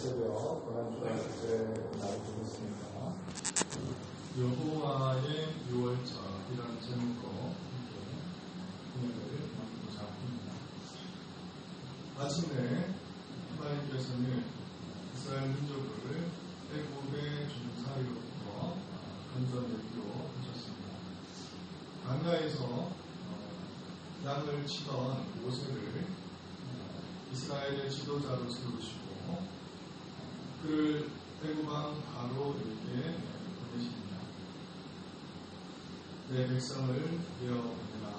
새벽 고난주간 주제 나눠보겠습니다. 여호와의 유월절이라는 제목으로 함께 은혜를 나누고자 합니다. 아침에 하나님께서는 이스라엘 민족을 애국의 종사위로부터 건져내기로 하셨습니다. 강야에서 어, 양을 치던 모세를 어, 이스라엘의 지도자로 세우시고 그를 애국왕 바로에게 보내십니다. 내 백성을 되어보내라.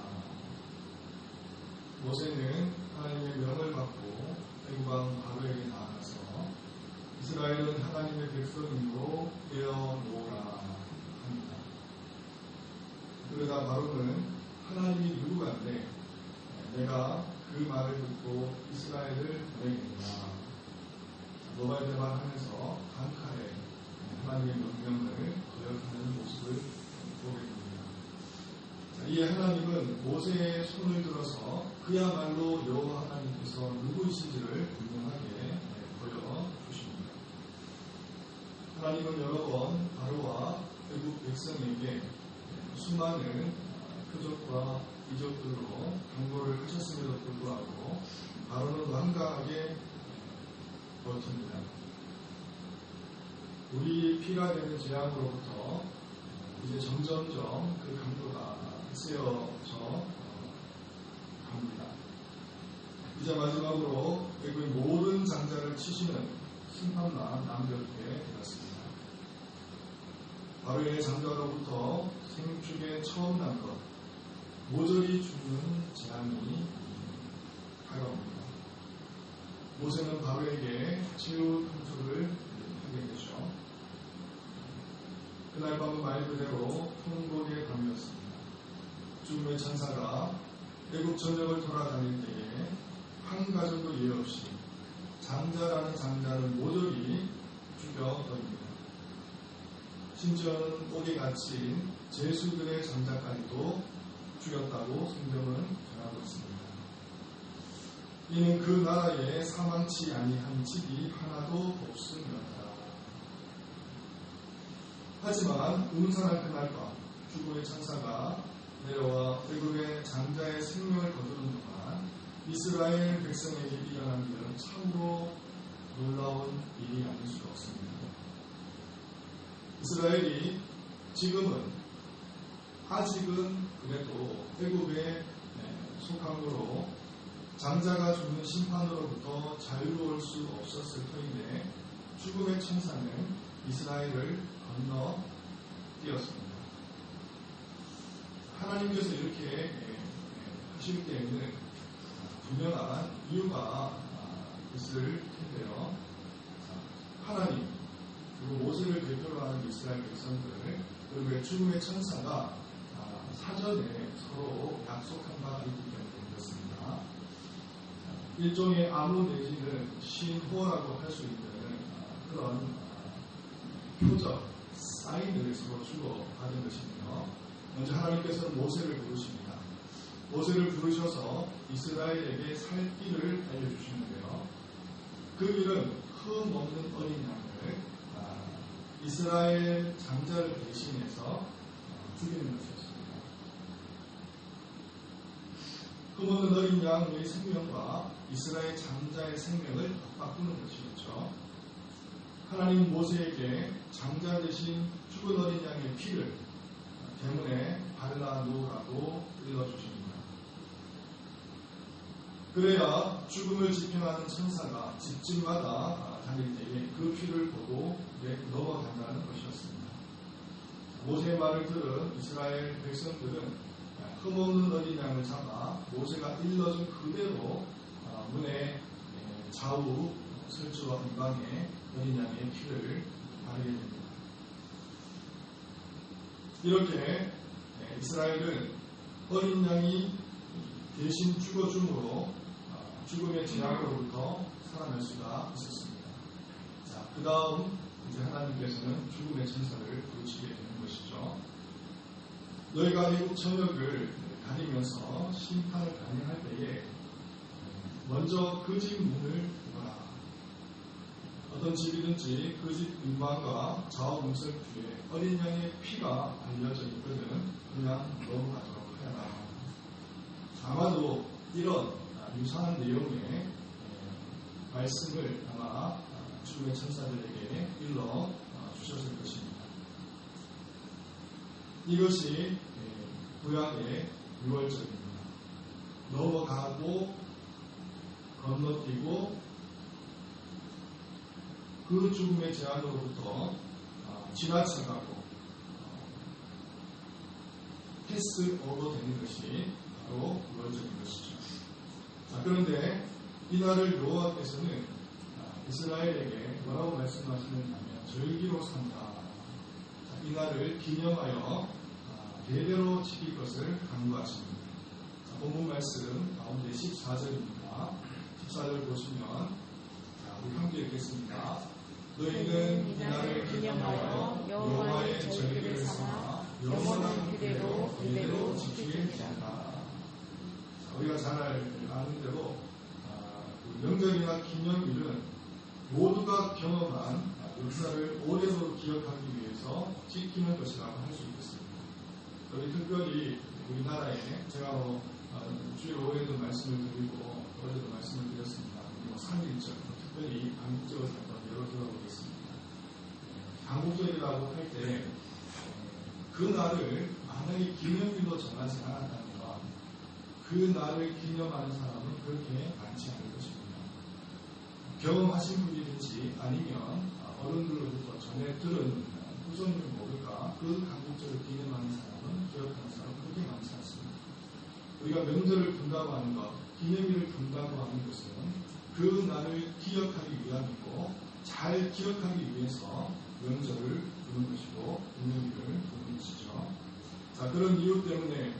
모세는 하나님의 명을 받고 애국왕 바로에게 나아가서 이스라엘은 하나님의 백성으로 되어놓으라 합니다. 그러다 바로는 하나님이 누구간데 내가 그 말을 듣고 이스라엘을 보내겠다. 노발대발 하면서 강칼에 하나님의 명령을 거역하는 모습을 보게 됩니다. 자, 이 하나님은 모세의 손을 들어서 그야말로 여호와 하나님께서 누구이신지를 분명하게 보여주십니다. 하나님은 여러 번 바로와 외국 백성에게 수많은 표적과 이적들로 경고를 하셨음에도 불구하고 바로는 완강하게 버팁니다. 우리 피가 되는 재앙으로부터 이제 점점점 그 강도가 세어져 갑니다. 이제 마지막으로 외국의 모든 장자를 치시는 심판만 남겨두게 되었습니다. 바로의 장자로부터 생축에 처음 난 것, 모조리 죽는 재앙이 다가옵니다. 모세는 바로에게 치유 통수를 하게 되죠. 그날 밤은 말 그대로 통곡의 밤이었습니다. 죽음의 천사가 애국 전역을 돌아다닐 때에 한 가정도 예 없이 장자라는 장자를 모조리 죽여 버립니다. 심지어는 옥에 갇힌 제수들의 장자까지도 죽였다고 성경은 전하고 있습니다. 이는 그 나라에 사망치 아니한 집이 하나도 없음이었다. 하지만 운산한 그날 밤 죽음의 천사가 내려와 애굽의 장자의 생명을 거두는 동안 이스라엘 백성에게 일어난 일은 참으로 놀라운 일이 아닐 수 없습니다. 이스라엘이 지금은 아직은 그래도 애굽의 속함으로 장자가 죽는 심판으로부터 자유로울 수 없었을 터인데 죽음의 천사는 이스라엘을 건너 뛰었습니다. 하나님께서 이렇게 하실 때에는 분명한 이유가 있을 텐데요. 하나님 그리고 모세를 대표로 하는 이스라엘 백성들 그리고 죽음의 천사가 사전에 서로 약속한 바 있기 때문에. 일종의 암호 내지는 신호라고 할 수 있는 그런 표적, 사인을 서로 주고 받은 것이며 먼저 하나님께서는 모세를 부르십니다. 모세를 부르셔서 이스라엘에게 살 길을 알려주시는데요. 그 일은 흠 없는 어린 양을 이스라엘 장자를 대신해서 죽이는 것이었 습니다. 흠없는 어린 양의 생명과 이스라엘 장자의 생명을 바꾸는 것이었죠. 하나님 모세에게 장자 대신 죽은 어린 양의 피를 대문에 발라 놓으라고 일러주십니다. 그래야 죽음을 지평하는 천사가 집집마다 다닐 때에 그 피를 보고 넘어간다는 것이었습니다. 모세의 말을 들은 이스라엘 백성들은 흠없는 어린 양을 잡아 모세가 일러준 그대로 문의 좌우 설주와 이방에 어린 양의 피를 바르게 됩니다. 이렇게 이스라엘은 어린 양이 대신 죽어줌으로 죽음의 재앙으로부터 살아날 수가 있었습니다. 자, 그 다음 이제 하나님께서는 죽음의 천사를 부르시게 되는 것이죠. 너희가 미국 전역을 다니면서 심판을 단행할 때에 먼저 그 집 문을 보라. 어떤 집이든지 그 집 인방과 좌우 문설 뒤에 어린 양의 피가 발려져 있거든 그냥 넘어가도록 해라. 아마도 이런 유사한 내용의 예, 말씀을 아마 죽음의 천사들에게 일러 어, 주셨을 것입니다. 이것이 예, 구약의 유월절입니다. 넘어가고 건너뛰고 그 죽음의 제한으로부터 어, 지나쳐가고 어, 패스 오버 되는 것이 바로 유월절인 것이죠. 자, 그런데 이날을 여호와께서는 아, 이스라엘에게 뭐라고 말씀하시느냐면 절기로 삼다. 자, 이날을 기념하여 아, 대대로 지킬 것을 강구하십니다. 자, 본문 말씀 가운데 14절입니다. 14절 보시면 자, 우리 함께 읽겠습니다. 너희는 이날을 기념하여 여호와의 절기를 삼아 영원한 규례로 이대로 지키리라. 우리가 잘 아는 대로 아, 그 명절이나 기념일은 모두가 경험한 역사를 오래도록 기억하기 위해 서 지키는 것이라고 할 수 있겠습니다. 우리 특별히 우리나라에 제가 뭐 어, 주일 오후에도 말씀을 드리고 어제도 말씀을 드렸습니다. 뭐 3일절 특별히 한국적으로 한번 열어 들어보겠습니다. 한국절이라고 할 때 그 날을 만약에 기념일로 정하지 않았다면 그 날을 기념하는 사람은 그렇게 많지 않을 것입니다. 경험하신 분이든지 아니면 어른들로부터 전해 들은 후손을 모를까 그 강국절을 기념하는 사람은 기억하는 사람은 그렇게 많지 않습니다. 우리가 명절을 분다고 하는 것, 기념일을 분다고 하는 것은 그 날을 기억하기 위함이고 잘 기억하기 위해서 명절을 부는 것이고 기념일을 부는 것이죠. 자 그런 이유 때문에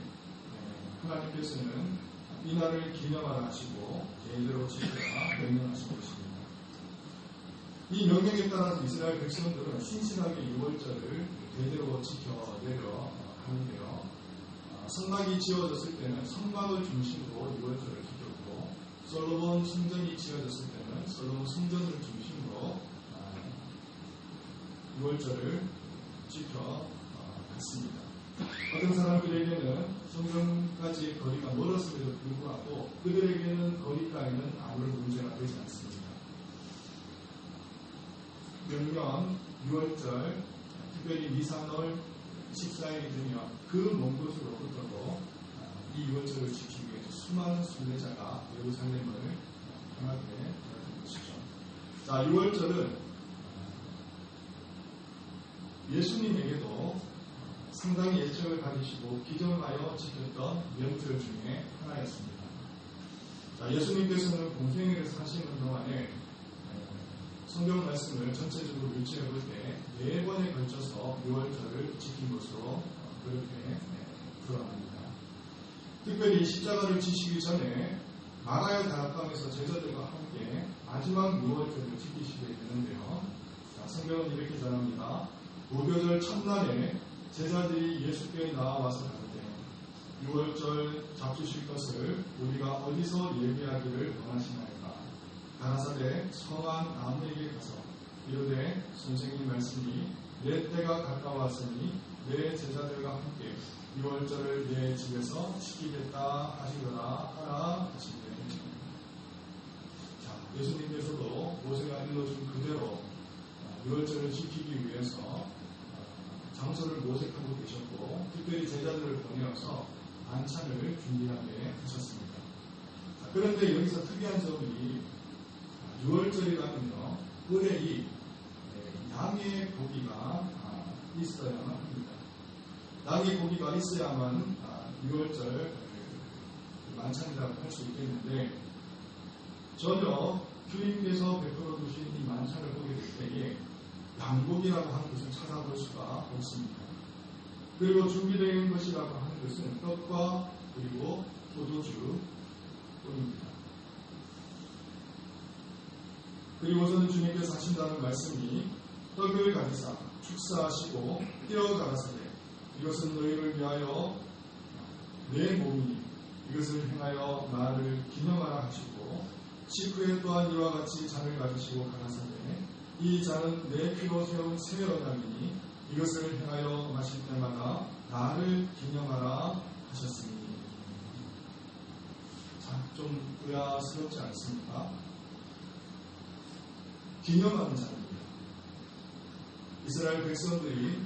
하나님께서는 이날을 기념하라 하시고 예대로 지켜라 명령하신 것입니다. 이 명령에 따라서 이스라엘 백성들은 신실하게 6월절을 대대로 지켜내려 하는데요. 성막이 지어졌을 때는 성막을 중심으로 6월절을 지켰고 솔로몬 성전이 지어졌을 때는 솔로몬 성전을 중심으로 6월절을 지켜갔습니다. 어떤 사람들에게는 성전까지 거리가 멀었음에도 불구하고 그들에게는 거리 따위는 아무런 문제가 되지 않습니다. 명년 6월절 특별히 미산월 14일이 되면 그먼 곳으로부터도 이 6월절을 지키기 위해서 수많은 순례자가 예루살렘을 향하게 되는 것이죠. 자, 6월절은 예수님에게도 상당히 애착을 가지시고 기정하여 지켰던 명절 중에 하나였습니다. 자, 예수님께서는 공생애를 사시는 동안에 성경 말씀을 전체적으로 유치해 볼때네 번에 걸쳐서 6월절을 지킨 것으로 그렇게 드러납니다. 특별히 십자가를 지시기 전에 마가의 다락방에서 제자들과 함께 마지막 6월절을 지키시게 되는데요. 자, 성경은 이렇게 전합니다. 무교절 첫날에 제자들이 예수께 나와서 가는데 6월절 잡수실 것을 우리가 어디서 예비하기를 원하시나이까 가나사대 성한 아무에게 가서 이르되 선생님 말씀이 내 때가 가까웠으니 내 제자들과 함께 6월절을 내 집에서 지키겠다 하시거라 하라 하시되 자 예수님께서도 모세가 일러준 그대로 6월절을 지키기 위해서 장소를 모색하고 계셨고 특별히 제자들을 보내어서 반찬을 준비하게 하셨습니다. 자, 그런데 여기서 특이한 점이 6월절이라면요 의뢰이 양의 고기가 있어야만 합니다. 양의 고기가 있어야만 6월절 만찬이라고 할 수 있겠는데 전혀 주님께서 베풀어 두신 이 만찬을 보게 될 때에 양고기라고 하는 것을 찾아볼 수가 없습니다. 그리고 있는 것이라고 하는 것은 떡과 그리고 포도주 뿐입니다. 그리고서는 주님께서 하신다는 말씀이 떡을 가지사 축사하시고 떼어 가라사대 이것은 너희를 위하여 내 몸이 이것을 행하여 나를 기념하라 하시고 식후에 또한 이와 같이 잔을 가지시고 가라사대 이 잔은 내 피로 세운 새 언약이니 이것을 행하여 마실 때마다 나를 기념하라 하셨으니 자, 좀 의아스럽지 않습니까? 기념하는 잔입니다. 이스라엘 백성들이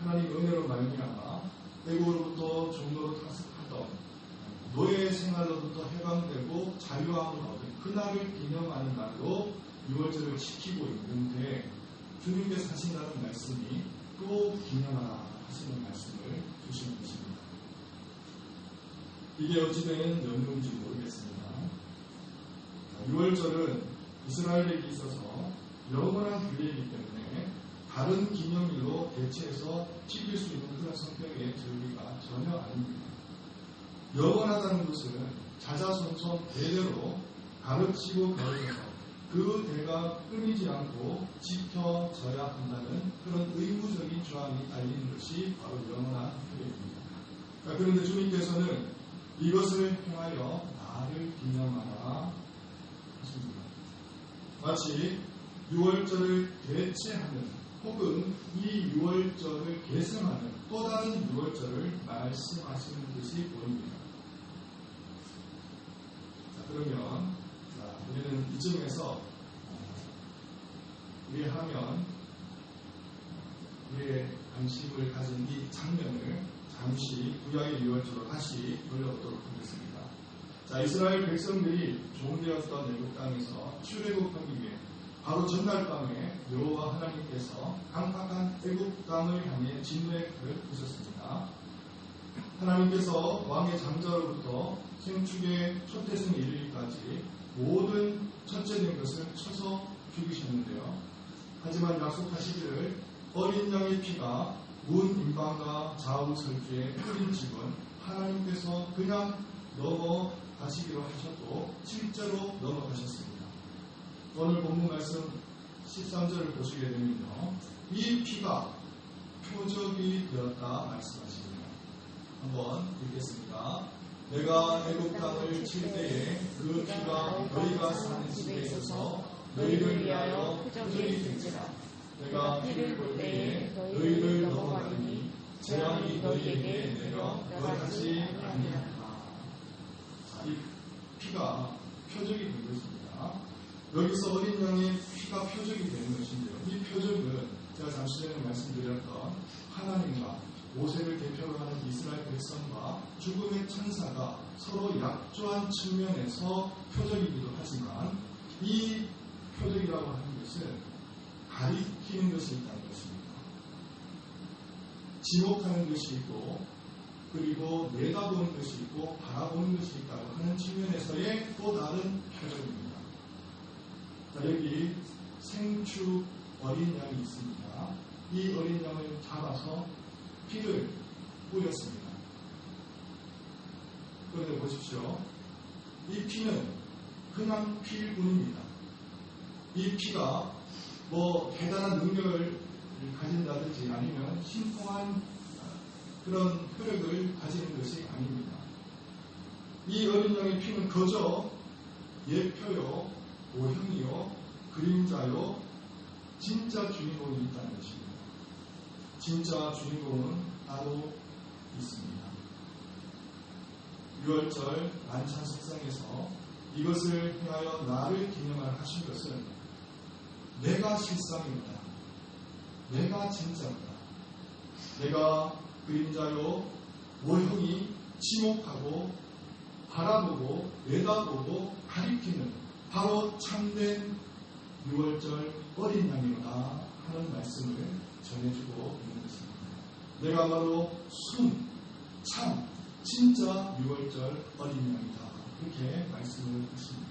하나님 은혜로 말미암아 애국으로부터 종로로 하던 노예 생활로부터 해방되고 자유함을 얻은 그날을 기념하는 날로 6월절을 지키고 있는데 주님께서 하신다는 말씀이 또 기념하라 하시는 말씀을 주시는 것입니다. 이게 어찌된 연구인지 모르겠습니다. 6월절은 이스라엘에게 있어서 영원한 규례이기 때문에 다른 기념일로 대체해서 지킬 수 있는 그런 성격의 절기가 전혀 아닙니다. 영원하다는 것은 자자손손 대대로 가르치고 배워서 그 대가 끊이지 않고 지켜져야 한다는 그런 의무적인 조항이 달리는 것이 바로 영원한 규례입니다. 그런데 주님께서는 이것을 행하여 나를 기념하라 하십니다. 마치 6월절을 대체하는 혹은 이 6월절을 계승하는 또 다른 6월절을 말씀하시는 듯이 보입니다. 자, 그러면 자, 우리는 이쯤에서 우리의 하면 우리의 관심을 가진 이 장면을 잠시 구약의 6월절로 다시 돌려보도록 하겠습니다. 자, 이스라엘 백성들이 종되었던 애국 땅에서 출애굽하기 위해 바로 전날 밤에 여호와 하나님께서 강팍한 애국 땅을 향해 진노의 칼을 부셨습니다. 하나님께서 왕의 장자로부터 생축의 첫태승에 이르기까지 모든 첫째된 것을 쳐서 죽이셨는데요. 하지만 약속하시기를 어린 양의 피가 문 임방과 좌우 설주에 흐린 집은 하나님께서 그냥 넘어 가시기로 하셨고 실제로 넘어가셨습니다. 오늘 본문 말씀 13절을 보시게 되면요. 이 피가 표적이 되었다 말씀하십니다. 한번 읽겠습니다. 내가 애국 땅을 칠 때에 그 피가 너희가 사는 집에 있어서 너희를 위하여 표적이 된지라. 내가 피를 볼 때에 너희를 넘어가니 재앙이 너희에게 내려 너희하지 아니하리 라. 이 피가 표적이 된 것입니다. 여기서 어린 양의 피가 표적이 되는 것인데요. 이 표적은 제가 잠시 전에 말씀드렸던 하나님과 모세를 대표로 하는 이스라엘 백성과 죽음의 천사가 서로 약조한 측면에서 표적이기도 하지만 이 표적이라고 하는 것은 가리키는 것이 있다는 것입니다. 지목하는 것이 있고 그리고 내다보는 것이 있고 바라보는 것이 있다고 하는 측면에서의 또 다른 표적입니다. 자, 여기 생축 어린 양이 있습니다. 이 어린 양을 잡아서 피를 뿌렸습니다. 그런데 보십시오. 이 피는 그냥 피일 뿐입니다. 이 피가 뭐 대단한 능력을 가진다든지 아니면 신통한 그런 효력을 가지는 것이 아닙니다. 이 어린 양의 피는 그저 예표요, 모형이요, 그림자요, 진짜 주인공이 있다는 것입니다. 진짜 주인공은 따로 있습니다. 6월절 만찬 석상에서 이것을 행하여 나를 기념하라 하신 것은 내가 실상입니다. 내가 진짜입니다. 내가 그림자요 모형이 지목하고 바라보고 내다보고 가리키는 바로 참된 6월절 어린 양이로다 하는 말씀을 전해주고 있는 것입니다. 내가 바로 순, 참, 진짜 6월절 어린 양이다. 그렇게 말씀을 하십니다.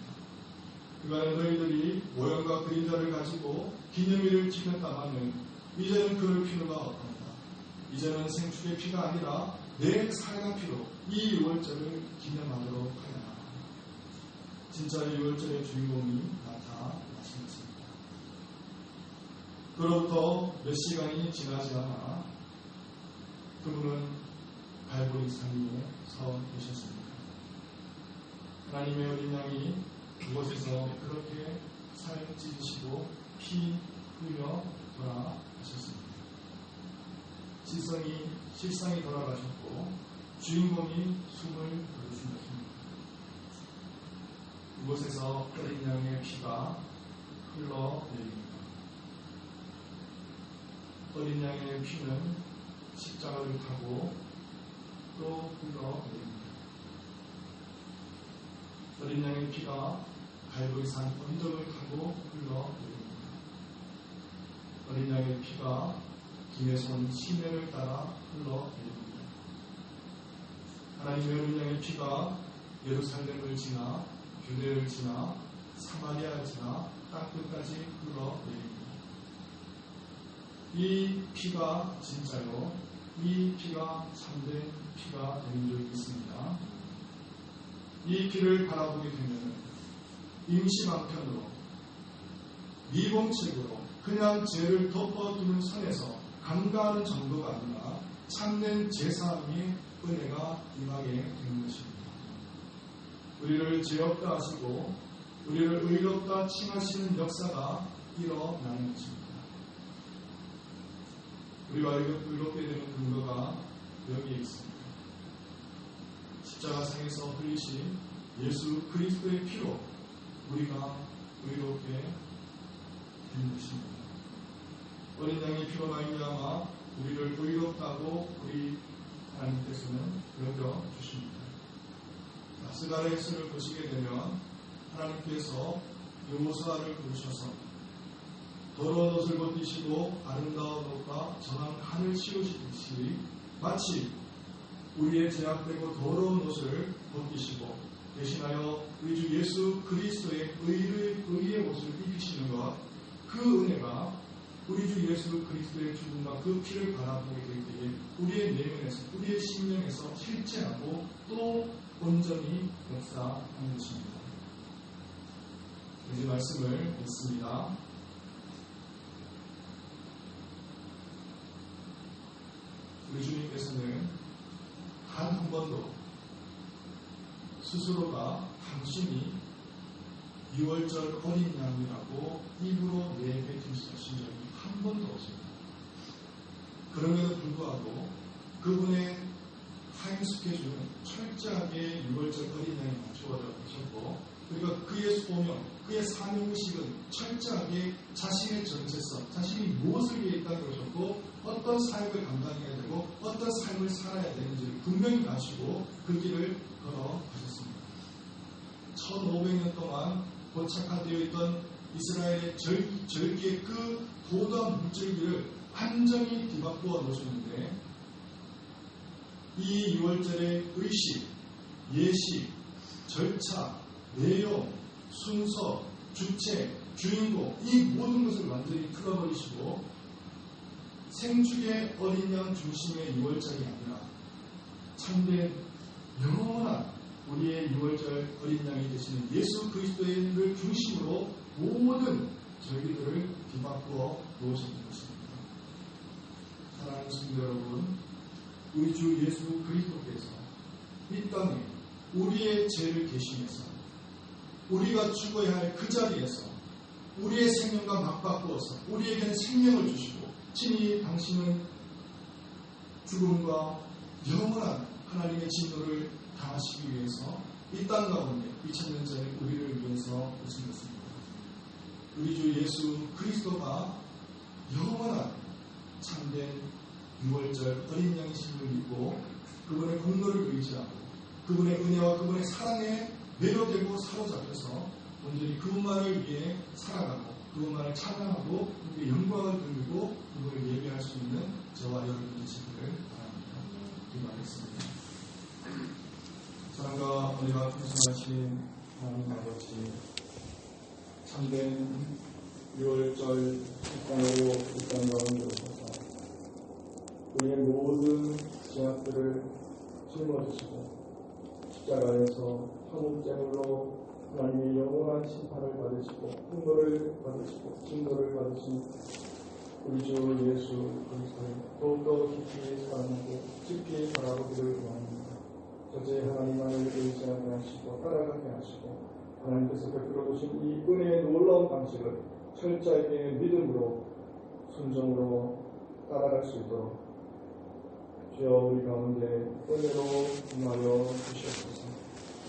그간에 너희들이 모형과 그림자를 가지고 기념일을 지켰다마는 이제는 그럴 필요가 없다. 이제는 생축의 피가 아니라 내 살가 피로 이 6월절을 기념하도록 하여라. 진짜 6월절의 주인공이 나타나셨습니다. 그로부터 몇 시간이 지나지 않아 그분은 발보리 산 위에 서 계셨습니다. 하나님의 어린 양이 그곳에서 그렇게 살 찢으시고 피 흘려 돌아가셨습니다. 실성이, 실상이 돌아가셨고 주인공이 숨을 거두신 것입니다. 이곳에서 어린 양의 피가 흘러 내립니다. 어린 양의 피는 십자가를 타고 또 흘러 내립니다. 어린 양의 피가 갈보리산 언덕을 타고 흘러 내립니다. 어린 양의 피가 김해손 시내를 따라 흘러 내립니다. 하나님의 어린 양의 피가 예루살렘을 지나 유대를 지나 사마리아를 지나 땅끝까지 흘러 내립니다. 이 피가 진짜요. 이 피가 참된 피가 되는 적이 있습니다. 이 피를 바라보게 되면 임시방편으로 미봉책으로 그냥 죄를 덮어두는 선에서 감가하는 정도가 아니라 참된 제사함의 은혜가 임하게 되는 것입니다. 우리를 죄 없다 하시고 우리를 의롭다 칭하시는 역사가 일어나는 것입니다. 우리가 의롭게 되는 근거가 여기에 있습니다. 십자가상에서 흘리신 예수 그리스도의 피로 우리가 의롭게 된 것입니다. 어린 양의 피로 말미암아 우리를 의롭다고 우리 하나님께서는 여겨 주십니다. 스가랴 엑스를 보시게 되면 하나님께서 요호수아를 부르셔서 더러운 옷을 벗기시고 아름다운 옷과 정한 한을 씌우시듯이 마치 우리의 제약되고 더러운 옷을 벗기시고 대신하여 우리 주 예수 그리스도의 의의, 의의 옷을 입히시는 것, 그 은혜가 우리 주 예수 그리스도의 죽음과 그 피를 바라보게 될 때에 우리의 내면에서, 우리의 심령에서 실제하고 또 온전히 역사하는 것입니다. 이제 말씀을 읽습니다. 우리 주님께서는 단 한 번도 스스로가 당신이 6월절 어린 양이라고 입으로 내뱉으신 적이 한 번도 없습니다. 그럼에도 불구하고 그분의 타임 스케줄은 철저하게 6월절 어린 양에 맞추어졌고 그러니까 그의 소명, 그의 사명의식은 철저하게 자신의 정체성, 자신이 무엇을 위해 있다는 것이었고 어떤 사역을 감당해야 되고 어떤 삶을 살아야 되는지를 분명히 아시고 그 길을 걸어 가셨습니다. 1500년 동안 고착화되어 있던 이스라엘의 절, 절기의 그 도덕 물질들을 완전히 뒤바꾸어 놓으셨는데 이 6월절의 의식, 예식, 절차, 내용, 순서, 주체, 주인공 이 모든 것을 완전히 틀어버리시고 생축의 어린 양 중심의 6월절이 아니라 참된 영원한 우리의 6월절 어린 양이 되시는 예수 그리스도를 중심으로 모든 절기들을 뒤바꾸어 놓으셨던 것입니다. 사랑하는 성도 여러분, 우리 주 예수 그리스도께서 이 땅에 우리의 죄를 대신해서 우리가 죽어야 할 그 자리에서 우리의 생명과 맞바꾸어서 우리에게는 생명을 주시고 친히 당신은 죽음과 영원한 하나님의 진노를 당하시기 위해서 이 땅 가운데 2000년 전에 우리를 위해서 오신 것입니다. 우리 주 예수 그리스도가 영원한 참된 6월절 어린 양이심을 믿고 그분의 공로를 의지하고 그분의 은혜와 그분의 사랑에 매료되고 사로잡혀서 온전히 그분만을 위해 살아가고 그분만을 찬양하고 그분의 영광을 돌리고 그분을 예배할 수 있는 저와 여러분이 되시기를 바랍니다. 기도하겠습니다. 사랑과 은혜가 풍성하신 하나님 아버지 참된 6월절 식당으로 이땅 가운데 오셔서 우리의 모든 죄악들을 짊어지시고 십자가에서 화목제물로 하나님의 영원한 심판을 받으시고 분노를 받으시고 진노를 받으신 우리 주 예수 그리스도를 더욱더 깊이 사랑하고 깊이 바라보기를 원합니다. 저제 하나님 만을 의지하게 하시고 따라가게 하시고 하나님께서 베풀어 주신 이 은혜의 놀라운 방식을 철저하게 믿음으로 순종으로 따라갈 수 있도록 주여 우리 가운데 은혜로 임하여 주시옵소서.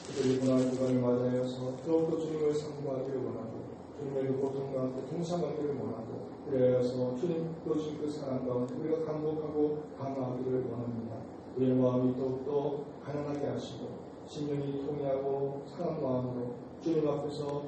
그들이 고난 구간을 맞이하여서 더욱더 주님을 상고하기를 원하고 주님의 그 고통과 함께 동참하기를 원하고 그래서 주님도 주신 그 사랑 가운데 우리가 감복하고 강화하기를 원합니다. 우리의 마음이 더욱더 가난하게 하시고 심령이 통해하고 상한 마음으로 주님 앞에서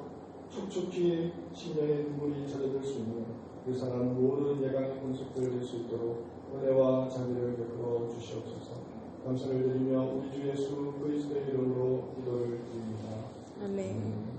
촉촉히 심령의 눈물이 젖어들 수 있는 그 사람 모든 예강의 분석들 될수 있도록 은혜와 자비를 베풀어 주시옵소서. 감사를 드리며 우리 주 예수 그리스도의 이름으로 기도를 드립니다. 아멘.